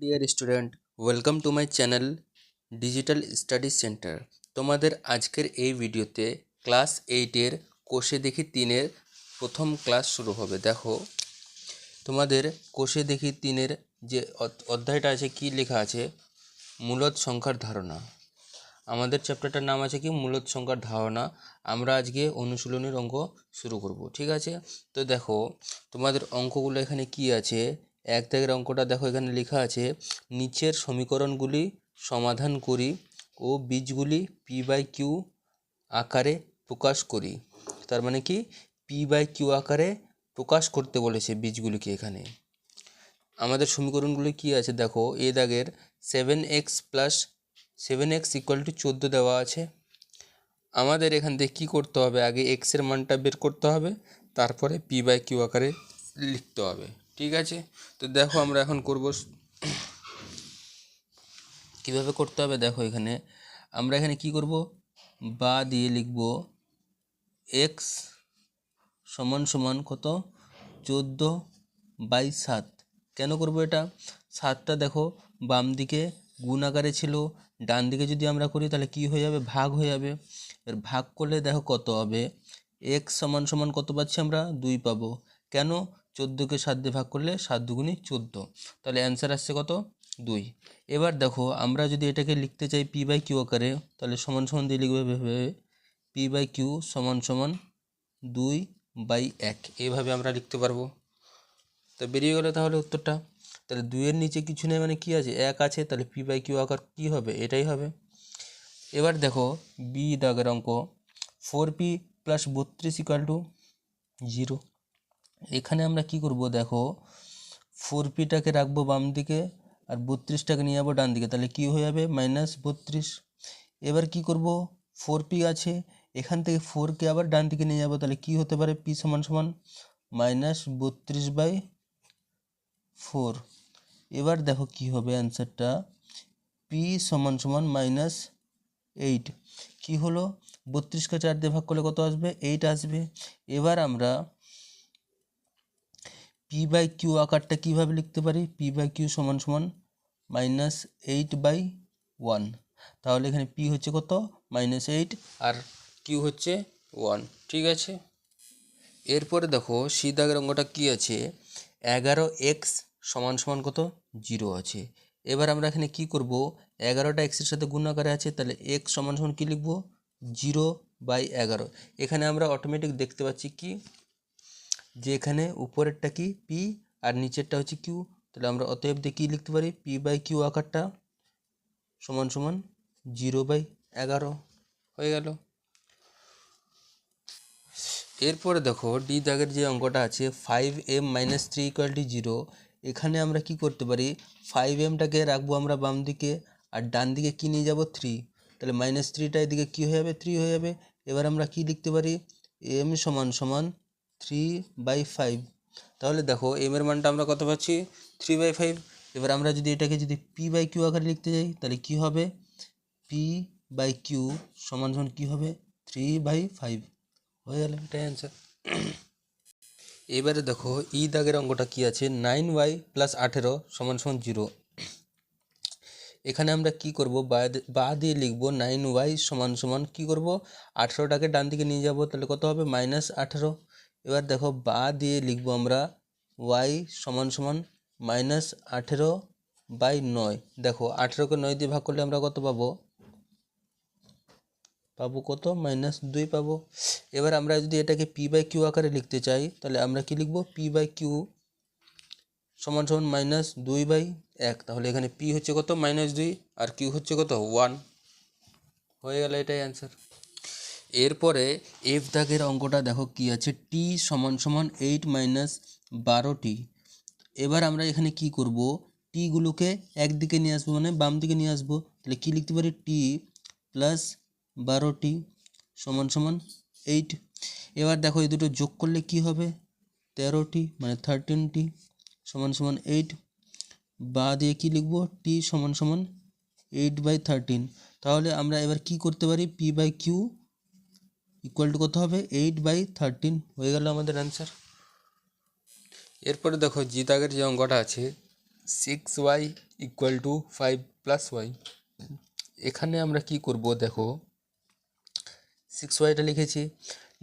Dear student welcome to my channel digital study centre তোমাদের আজকের এই ভিডিওতে ক্লাস এইটের কোষে দেখি তিনের প্রথম ক্লাস শুরু হবে। দেখো, তোমাদের কোষে দেখি তিনের যে অধ- অধ্যায়টা আছে, কি লেখা আছে? মূলত সংখ্যার ধারণা। আমাদের চ্যাপ্টারটার নাম আছে কি? মূলত সংখ্যার ধারণা। আমরা আজকে অনুশীলনের অঙ্ক শুরু করব, ঠিক আছে? তো দেখো, তোমাদের অঙ্কগুলো এখানে কি আছে? এক দাগের অঙ্কটা দেখো এখানে লেখা আছে, নিচের সমীকরণগুলি সমাধান করি ও বীজগুলি পি বাই কিউ আকারে প্রকাশ করি। তার মানে কি? পি বাই কিউ আকারে প্রকাশ করতে বলেছে বীজগুলিকে এখানে। আমাদের সমীকরণগুলি কি আছে? দেখো, এ দাগের seven x plus seven x equal to চোদ্দ দেওয়া আছে। আমাদের এখান থেকে কী করতে হবে? আগে এক্সের মানটা বের করতে হবে, তারপরে পি বাই কিউ আকারে লিখতে হবে। ঠিক আছে? তো দেখো আমরা এখন করব কীভাবে করতে হবে দেখো এখানে। আমরা এখানে কি করব? বা দিয়ে লিখব এক্স সমান সমান কত? চোদ্দ বাই সাত। কেন করব এটা? সাতটা দেখো বাম দিকে গুণ আকারে ছিল, ডান দিকে যদি আমরা করি তাহলে কি হয়ে যাবে? ভাগ হয়ে যাবে। এর ভাগ করলে দেখো কত হবে? এক্স সমান সমান কত পাচ্ছি আমরা? দুই পাবো। কেন? চোদ্দোকে সাত ভাগ করলে সাত দুগুণি চোদ্দ। তাহলে অ্যান্সার আসছে কত? দুই। এবার দেখো, আমরা যদি এটাকে লিখতে চাই পি বাই কিউ আকারে, তাহলে সমান সমান দিয়ে লিখবে ভেবে পি বাই কিউ সমান সমান দুই বাই এক। এইভাবে আমরা লিখতে পারব। তো বেরিয়ে গেলো তাহলে উত্তরটা। তাহলে দুইয়ের নিচে কিছু নেই মানে কি আছে? এক আছে, তাহলে পি বাই কিউ আকার কী হবে? এটাই হবে। এবার দেখো বি দাগের অঙ্ক। ফোর পি প্লাস বত্রিশ ইকাল টু জিরো এখানে আমরা কি করব? দেখো ফোর পিটাকে রাখব বাম দিকে আর বত্রিশটাকে নিয়ে যাব ডান দিকে। তাহলে কি হয়ে যাবে? মাইনাস বত্রিশ। এবার কি করব? ফোর পি আছে, এখান থেকে ফোরকে আবার ডান দিকে নিয়ে যাব। তাহলে কি হতে পারে? পি সমান সমান মাইনাস বত্রিশ বাই ফোর এবার দেখো কি হবে অ্যান্সারটা পি সমান সমান মাইনাস এইট কী হলো? বত্রিশকে চার দিয়ে ভাগ করলে কত আসবে? এইট আসবে। এবার আমরা পি বাই কিউ আকারটা কীভাবে লিখতে পারি? পি বাই কিউ সমান সমান মাইনাস এইট বাই ওয়ান তাহলে এখানে পি হচ্ছে কত? মাইনাস এইট আর কিউ হচ্ছে ওয়ান ঠিক আছে? এরপরে দেখো সি দাগের অঙ্কটা কী আছে? এগারো এক্স সমান সমান কত? জিরো আছে। এবার আমরা এখানে কি করব? এগারোটা এক্সের সাথে গুণ আকারে আছে, তাহলে এক্স সমান সমান কী লিখব? জিরো বাই এগারো। এখানে আমরা অটোমেটিক দেখতে পাচ্ছি কি? যে এখানে উপরেরটা কি? পি আর নিচেরটা হচ্ছে কিউ তাহলে আমরা অতএব দিয়ে কী লিখতে পারি পি বাই কিউ আকারটা সমান সমান জিরো বাই এগারো। হয়ে গেল। এরপরে দেখো ডি দাগের যে অঙ্কটা আছে five m minus three equal to zero এখানে আমরা কি করতে পারি? ফাইভ এমটাকে রাখব আমরা বাম দিকে আর ডান দিকে কী নিয়ে যাব? থ্রি তাহলে মাইনাস থ্রিটা এদিকে কী হয়ে যাবে? থ্রি হয়ে যাবে। এবার আমরা কি লিখতে পারি? এম সমান সমান থ্রি বাই ফাইভ তাহলে দেখো এম এর মানটা আমরা কত পাচ্ছি? থ্রি বাই ফাইভ এবার আমরা যদি এটাকে যদি পি বাই কিউ আকারে লিখতে যাই, তাহলে কি হবে? পি বাই কিউ সমান সমান কী হবে? থ্রি বাই ফাইভ হয়ে গেল এটাই অ্যান্সার এবারে দেখো, ই দাগের অঙ্কটা কি আছে? নাইন ওয়াই প্লাস আঠেরো সমান সমান জিরো এখানে আমরা কি করব? বা দিয়ে লিখব নাইন ওয়াই সমান সমান কী করব? আঠেরোটাকে ডান দিকে নিয়ে যাব, তাহলে কত হবে? মাইনাস আঠেরো। এবার দেখো বা দিয়ে লিখব আমরা ওয়াই সমান সমান মাইনাস আঠেরো বাই নয়। দেখো আঠেরোকে নয় দিয়ে ভাগ করলে আমরা কত পাবো? পাবো কত? মাইনাস দুই পাবো। এবার আমরা যদি এটাকে পি বাই কিউ আকারে লিখতে চাই, তাহলে আমরা কি লিখব? পি বাই কিউ সমান সমান মাইনাস দুই বাই এক। তাহলে এখানে পি হচ্ছে কত? মাইনাস দুই, আর কিউ হচ্ছে কত? ওয়ান হয়ে গেল এটাই অ্যান্সার এরপরে এফ দাগের অঙ্কটা দেখো কি আছে? টি সমান সমান এইট মাইনাস বারো টি এবার আমরা এখানে কি করব? টিগুলোকে একদিকে নিয়ে আসব মানে বাম দিকে নিয়ে আসব। তাহলে কি লিখতে পারি? টি প্লাস বারো টি সমান সমান এইট এবার দেখো এই দুটো যোগ করলে কি হবে? তেরোটি মানে থার্টিন টি সমান সমান এইট বা দিয়ে কি লিখব? টি সমান সমান এইট বাই থার্টিন তাহলে আমরা এবার কি করতে পারি? P by q equal to কত হবে? এইট বাই থার্টিন হয়ে গেল আমাদের অ্যান্সার এরপরে দেখো জি দাগের যে অঙ্কটা আছে six y equal to five plus y এখানে আমরা কি করব দেখো সিক্স ওয়াইটা লিখেছি।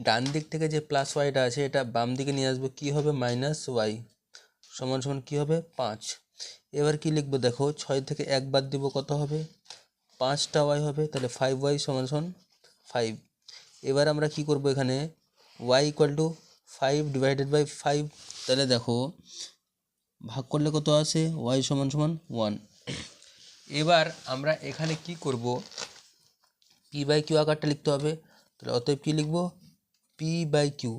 ডান দিক থেকে যে প্লাস ওয়াইটা আছে, এটা বাম দিকে নিয়ে আসব, কী হবে? মাইনাস ওয়াই সমান সমান কী হবে? পাঁচ। এবার কি লিখব দেখো, ছয় থেকে এক বাদ দিব কত হবে? পাঁচটা ওয়াই হবে, তাহলে ফাইভ ওয়াই সমান সমান ফাইভ এবার আমরা কি করব এখানে? Y equal to five divided by five তাহলে দেখো, ভাগ করলে কত আসে? ওয়াই সমান সমান ওয়ান এবার আমরা এখানে কি করব? পি বাই কিউ আকারটা লিখতে হবে। তাহলে অতএব কী লিখব? পি বাই কিউ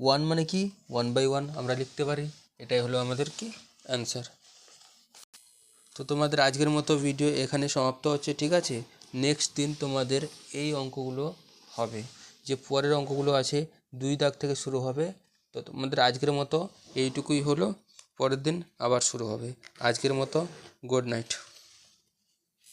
ওয়ান মানে কি? ওয়ান বাই ওয়ান আমরা লিখতে পারি। এটাই হলো আমাদের কি? অ্যান্সার তো তোমাদের আজকের মতো ভিডিও এখানে সমাপ্ত হচ্ছে, ঠিক আছে? নেক্সট দিন তোমাদের এই অঙ্কগুলো হবে। যে পরের অঙ্কগুলো আছে, দুই দাগ থেকে শুরু হবে। তো তোমাদের আজকের মতো এইটুকুই হলো। পরের দিন আবার শুরু হবে। আজকের মতো গুড নাইট।